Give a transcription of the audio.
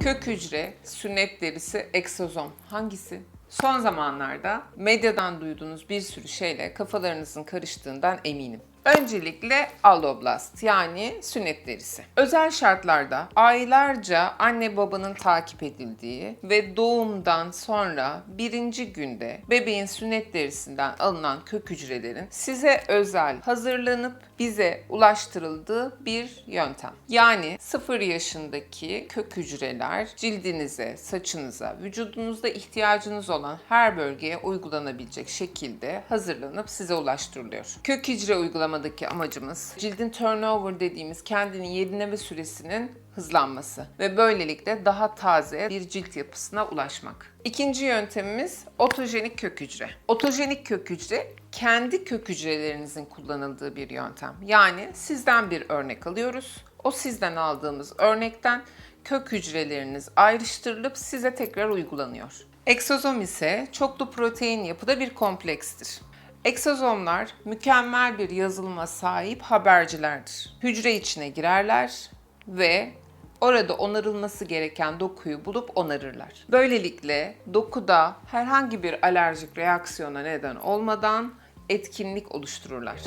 Kök hücre, sünnet derisi, eksozom hangisi? Son zamanlarda medyadan duyduğunuz bir sürü şeyle kafalarınızın karıştığından eminim. Öncelikle alloblast yani sünnet derisi. Özel şartlarda aylarca anne babanın takip edildiği ve doğumdan sonra birinci günde bebeğin sünnet derisinden alınan kök hücrelerin size özel hazırlanıp bize ulaştırıldığı bir yöntem. Yani 0 yaşındaki kök hücreler cildinize, saçınıza, vücudunuzda ihtiyacınız olan her bölgeye uygulanabilecek şekilde hazırlanıp size ulaştırılıyor. Kök hücre uygulamadaki amacımız cildin turnover dediğimiz kendini yenileme süresinin hızlanması ve böylelikle daha taze bir cilt yapısına ulaşmak. İkinci yöntemimiz otojenik kök hücre. Otojenik kök hücre kendi kök hücrelerinizin kullanıldığı bir yöntem. Yani sizden bir örnek alıyoruz. O sizden aldığımız örnekten kök hücreleriniz ayrıştırılıp size tekrar uygulanıyor. Eksozom ise çoklu protein yapıda bir komplekstir. Eksozomlar mükemmel bir yazılıma sahip habercilerdir. Hücre içine girerler ve orada onarılması gereken dokuyu bulup onarırlar. Böylelikle dokuda herhangi bir alerjik reaksiyona neden olmadan etkinlik oluştururlar.